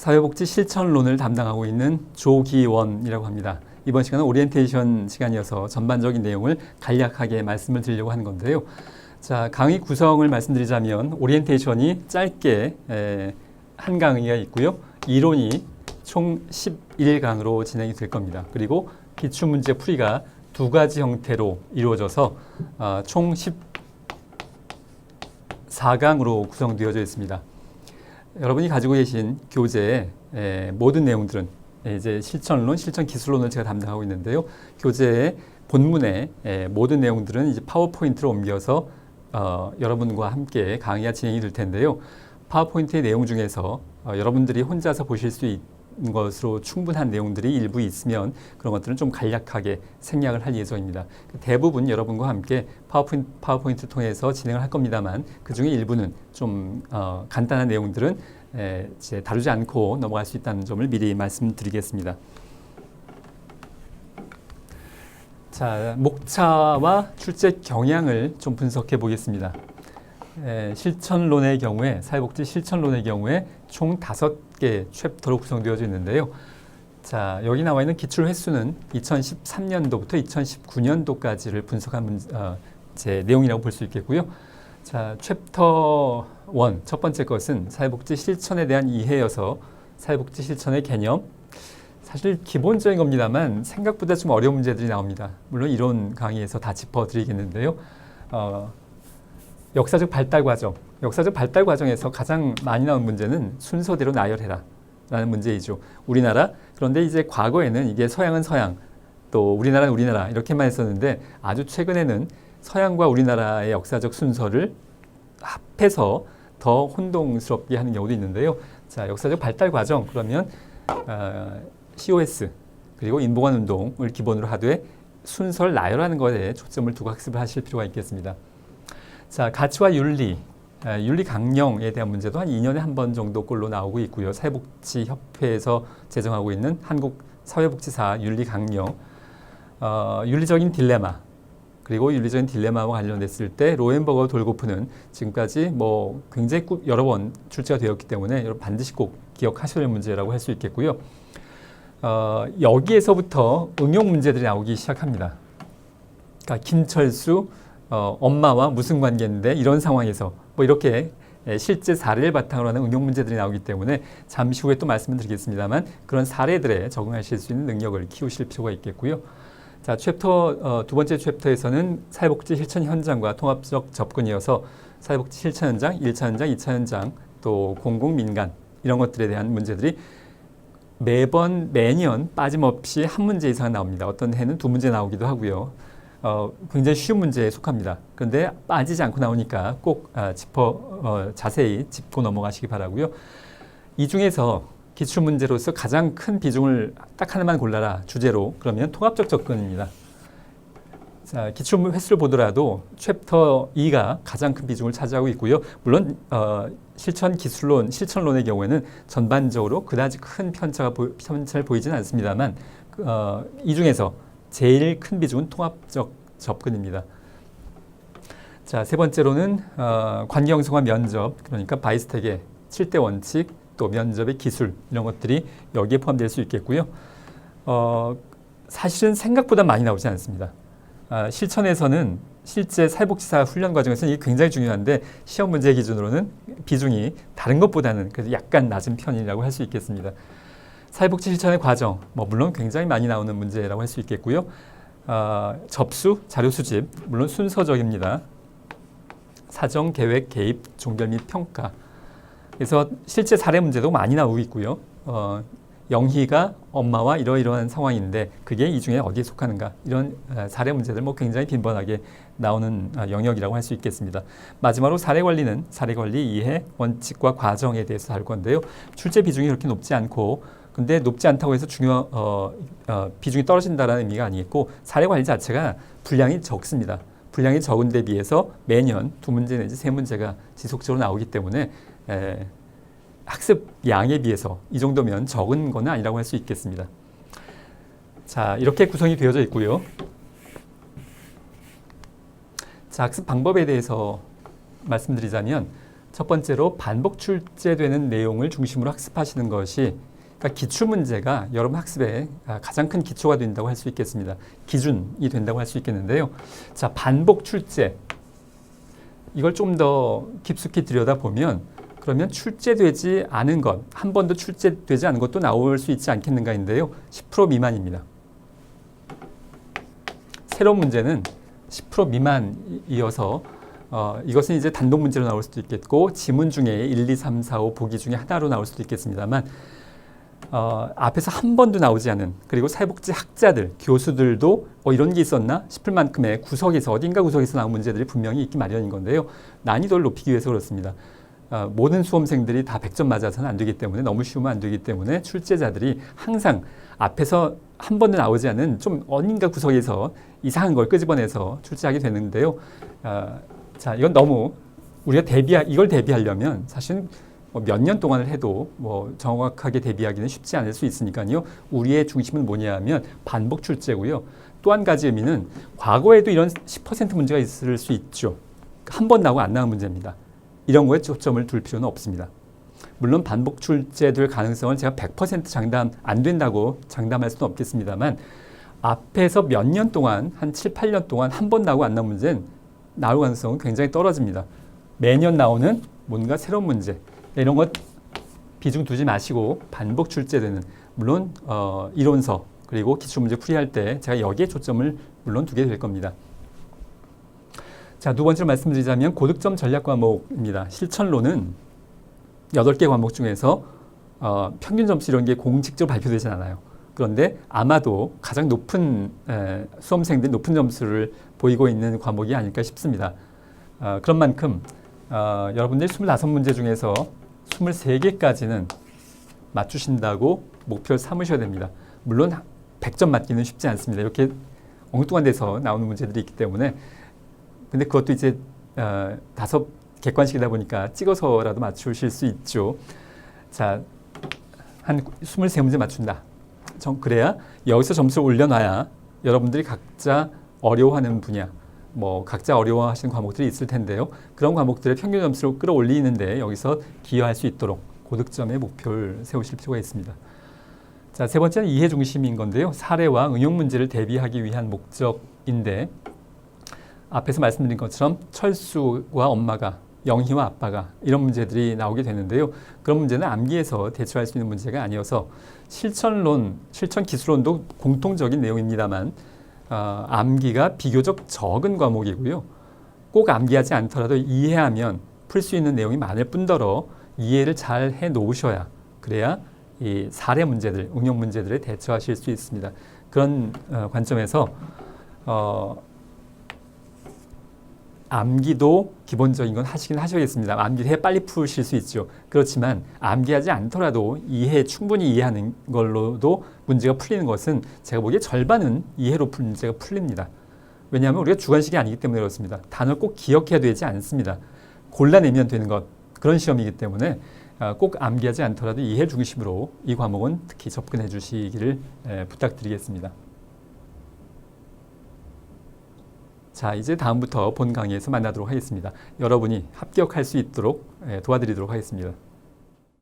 사회복지 실천론을 담당하고 있는 조기원이라고 합니다. 이번 시간은 오리엔테이션 시간이어서 전반적인 내용을 간략하게 말씀을 드리려고 하는 건데요. 자, 강의 구성을 말씀드리자면 오리엔테이션이 짧게 에, 한 강의가 있고요. 이론이 총 11강으로 진행이 될 겁니다. 그리고 기출문제 풀이가 두 가지 형태로 이루어져서 어, 총 14강으로 구성되어져 있습니다. 여러분이 가지고 계신 교재의 에, 모든 내용들은 에, 이제 실천론, 실천 기술론을 제가 담당하고 있는데요. 교재의 본문의 에, 모든 내용들은 이제 파워포인트로 옮겨서 어, 여러분과 함께 강의가 진행이 될 텐데요. 파워포인트의 내용 중에서 어, 여러분들이 혼자서 보실 수 있는 것으로 충분한 내용들이 일부 있으면 그런 것들은 좀 간략하게 생략을 할 예정입니다. 대부분 여러분과 함께 파워포인트, 파워포인트 통해서 진행을 할 겁니다만 그 중에 일부는 좀 어, 간단한 내용들은 에, 이제 다루지 않고 넘어갈 수 있다는 점을 미리 말씀드리겠습니다. 자, 목차와 출제 경향을 좀 분석해 보겠습니다. 에, 실천론의 경우에 사회복지 실천론의 경우에 총 다섯 개 챕터로 구성되어져 있는데요. 자, 여기 나와 있는 기출 횟수는 2013년도부터 2019년도까지를 분석한 문, 어, 제 내용이라고 볼 수 있겠고요. 자, 챕터 1, 첫 번째 것은 사회복지 실천에 대한 이해여서 사회복지 실천의 개념, 사실 기본적인 겁니다만 생각보다 좀 어려운 문제들이 나옵니다. 물론 이론 강의에서 다 짚어드리겠는데요. 어, 역사적 발달 과정, 역사적 발달 과정에서 가장 많이 나온 문제는 순서대로 나열해라 라는 문제이죠. 우리나라, 그런데 이제 과거에는 이게 서양은 서양, 또 우리나라는 우리나라 이렇게만 했었는데 아주 최근에는 서양과 우리나라의 역사적 순서를 합해서 더 혼동스럽게 하는 경우도 있는데요. 자, 역사적 발달 과정 그러면 어, COS 그리고 인보관 운동을 기본으로 하되 순서를 나열하는 것에 초점을 두고 학습을 하실 필요가 있겠습니다. 자, 가치와 윤리, 아, 윤리 강령에 대한 문제도 한 2년에 한 번 정도 꼴로 나오고 있고요. 사회복지협회에서 제정하고 있는 한국 사회복지사 윤리 강령, 어, 윤리적인 딜레마, 그리고 윤리적인 딜레마와 관련됐을 때 로엔버거 돌고프는 지금까지 뭐 굉장히 여러 번 출제가 되었기 때문에 여러분 반드시 꼭 기억하셔야 될 문제라고 할 수 있겠고요. 어, 여기에서부터 응용 문제들이 나오기 시작합니다. 그러니까 김철수 어, 엄마와 무슨 관계인데 이런 상황에서 뭐 이렇게 실제 사례를 바탕으로 하는 응용 문제들이 나오기 때문에 잠시 후에 또 말씀을 드리겠습니다만 그런 사례들에 적응하실 수 있는 능력을 키우실 필요가 있겠고요. 자, 챕터 어, 두 번째 챕터에서는 사회복지 실천 현장과 통합적 접근이어서 사회복지 실천 현장, 1차 현장, 2차 현장, 또 공공 민간 이런 것들에 대한 문제들이 매번 매년 빠짐없이 한 문제 이상 나옵니다. 어떤 해는 두 문제 나오기도 하고요. 어, 굉장히 쉬운 문제에 속합니다. 그런데 빠지지 않고 나오니까 꼭 아, 짚어 어, 자세히 짚고 넘어가시기 바라고요. 이 중에서 기출 문제로서 가장 큰 비중을 딱 하나만 골라라 주제로 그러면 통합적 접근입니다. 자, 기출 횟수를 보더라도 챕터 2가 가장 큰 비중을 차지하고 있고요. 물론 어, 실천 기술론, 실천론의 경우에는 전반적으로 그다지 큰 편차가 보, 편차를 보이지는 않습니다만 어, 이 중에서 제일 큰 비중은 통합적 접근입니다. 자, 세 번째로는 어, 관계형성화 면접, 그러니까 바이스텍의 7대 원칙, 또 면접의 기술 이런 것들이 여기에 포함될 수 있겠고요. 어, 사실은 생각보다 많이 나오지 않습니다. 아, 실천에서는 실제 사회복지사 훈련 과정에서는 이게 굉장히 중요한데 시험 문제 기준으로는 비중이 다른 것보다는 그래도 약간 낮은 편이라고 할 수 있겠습니다. 사회복지 실천의 과정, 뭐 물론 굉장히 많이 나오는 문제라고 할 수 있겠고요. 어, 접수, 자료 수집, 물론 순서적입니다. 사정, 계획, 개입, 종결 및 평가. 그래서 실제 사례 문제도 많이 나오고 있고요. 어, 영희가 엄마와 이러이러한 상황인데 그게 이 중에 어디에 속하는가 이런 사례 문제들 뭐 굉장히 빈번하게 나오는 영역이라고 할 수 있겠습니다. 마지막으로 사례 관리는 사례 관리 이해 원칙과 과정에 대해서 다룰 건데요. 출제 비중이 그렇게 높지 않고 근데 높지 않다고 해서 중요 어, 어, 비중이 떨어진다라는 의미가 아니겠고 사례 관리 자체가 분량이 적습니다. 분량이 적은 데 비해서 매년 두 문제 내지 세 문제가 지속적으로 나오기 때문에 에, 학습 양에 비해서 이 정도면 적은 건 아니라고 할 수 있겠습니다. 자, 이렇게 구성이 되어져 있고요. 자, 학습 방법에 대해서 말씀드리자면 첫 번째로 반복 출제되는 내용을 중심으로 학습하시는 것이 그러니까 기출 문제가 여러분 학습에 아, 가장 큰 기초가 된다고 할 수 있겠습니다. 기준이 된다고 할 수 있겠는데요. 자, 반복 출제. 이걸 좀 더 깊숙이 들여다보면 그러면 출제되지 않은 것, 한 번도 출제되지 않은 것도 나올 수 있지 않겠는가인데요. 10% 미만입니다. 새로운 문제는 10% 미만이어서 어, 이것은 이제 단독 문제로 나올 수도 있겠고 지문 중에 1, 2, 3, 4, 5 보기 중에 하나로 나올 수도 있겠습니다만 어, 앞에서 한 번도 나오지 않은 그리고 사회복지 학자들, 교수들도 어, 이런 게 있었나 싶을 만큼의 구석에서 어딘가 구석에서 나온 문제들이 분명히 있기 마련인 건데요. 난이도를 높이기 위해서 그렇습니다. 어, 모든 수험생들이 다 100점 맞아서는 안 되기 때문에 너무 쉬우면 안 되기 때문에 출제자들이 항상 앞에서 한 번도 나오지 않은 좀 어딘가 구석에서 이상한 걸 끄집어내서 출제하게 되는데요. 어, 자, 이건 너무 우리가 대비 이걸 대비하려면 사실 뭐 몇년 동안을 해도 뭐 정확하게 대비하기는 쉽지 않을 수 있으니까요. 우리의 중심은 뭐냐 하면 반복 출제고요. 또 한 가지 의미는 과거에도 이런 10% 문제가 있을 수 있죠. 한 번 나오고 안 나온 문제입니다. 이런 거에 초점을 둘 필요는 없습니다. 물론 반복 출제될 가능성은 제가 100% 장담 안 된다고 장담할 수는 없겠습니다만 앞에서 몇 년 동안 한 7, 8년 동안 한 번 나오고 안 나온 문제는 나올 가능성은 굉장히 떨어집니다. 매년 나오는 뭔가 새로운 문제 이런 것 비중 두지 마시고 반복 출제되는 물론 어, 이론서 그리고 기출 문제 풀이할 때 제가 여기에 초점을 물론 두게 될 겁니다. 자, 두 번째로 말씀드리자면 고득점 전략 과목입니다. 실천론은 여덟 개 과목 중에서 어, 평균 점수 이런 게 공식적으로 발표되지 않아요. 그런데 아마도 가장 높은 에, 수험생들이 높은 점수를 보이고 있는 과목이 아닐까 싶습니다. 어, 그런 만큼 어, 여러분들이 25문제 중에서 23개까지는 맞추신다고 목표를 삼으셔야 됩니다. 물론 100점 맞기는 쉽지 않습니다. 이렇게 엉뚱한 데서 나오는 문제들이 있기 때문에 근데 그것도 이제 어, 다섯 객관식이다 보니까 찍어서라도 맞추실 수 있죠. 자, 한 23문제 맞춘다. 정, 그래야 여기서 점수를 올려놔야 여러분들이 각자 어려워하는 분야, 뭐 각자 어려워하시는 과목들이 있을 텐데요. 그런 과목들의 평균 점수를 끌어올리는데 여기서 기여할 수 있도록 고득점의 목표를 세우실 필요가 있습니다. 자, 세 번째는 이해 중심인 건데요. 사례와 응용 문제를 대비하기 위한 목적인데 앞에서 말씀드린 것처럼 철수와 엄마가 영희와 아빠가 이런 문제들이 나오게 되는데요. 그런 문제는 암기에서 대처할 수 있는 문제가 아니어서 실천론, 실천 기술론도 공통적인 내용입니다만 어, 암기가 비교적 적은 과목이고요. 꼭 암기하지 않더라도 이해하면 풀 수 있는 내용이 많을 뿐더러 이해를 잘 해 놓으셔야 그래야 이 사례 문제들, 응용 문제들에 대처하실 수 있습니다. 그런 어, 관점에서 어, 암기도 기본적인 건 하시긴 하셔야겠습니다. 암기해 빨리 푸실 수 있죠. 그렇지만 암기하지 않더라도 이해 충분히 이해하는 걸로도 문제가 풀리는 것은 제가 보기에 절반은 이해로 풀 문제가 풀립니다. 왜냐하면 우리가 주관식이 아니기 때문에 그렇습니다. 단어를 꼭 기억해야 되지 않습니다. 골라내면 되는 것 그런 시험이기 때문에 아, 꼭 암기하지 않더라도 이해 중심으로 이 과목은 특히 접근해 주시기를 부탁드리겠습니다. 자, 이제 다음부터 본 강의에서 만나도록 하겠습니다. 여러분이 합격할 수 있도록 도와드리도록 하겠습니다.